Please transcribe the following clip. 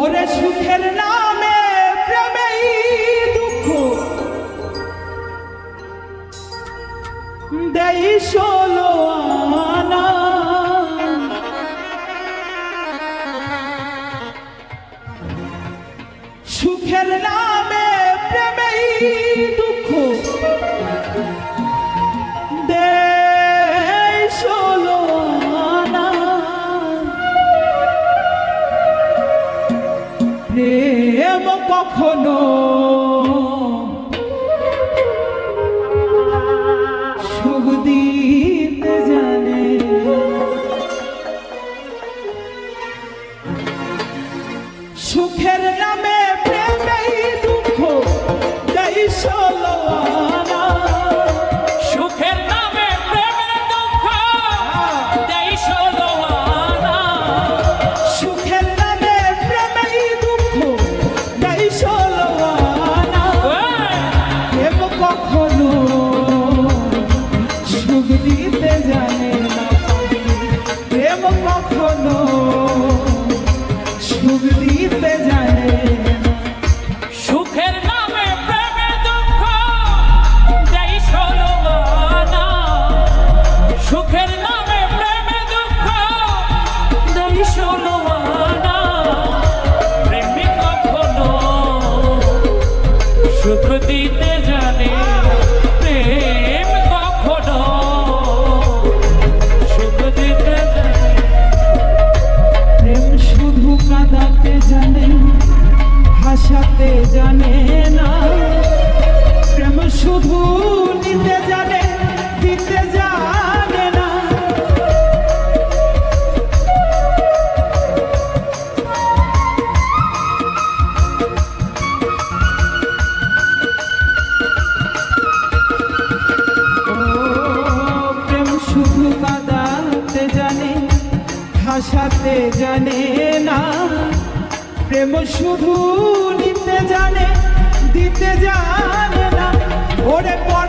ওরে সুখের নামে প্রেমেই দুঃখ। দেই ষোলো আনা। সুখের নাম প্রেম কখনো সুখের নামে ভাষাতে জানে না। প্রেম শুধু নিতে জানে দিতে জানে না। ওরে পর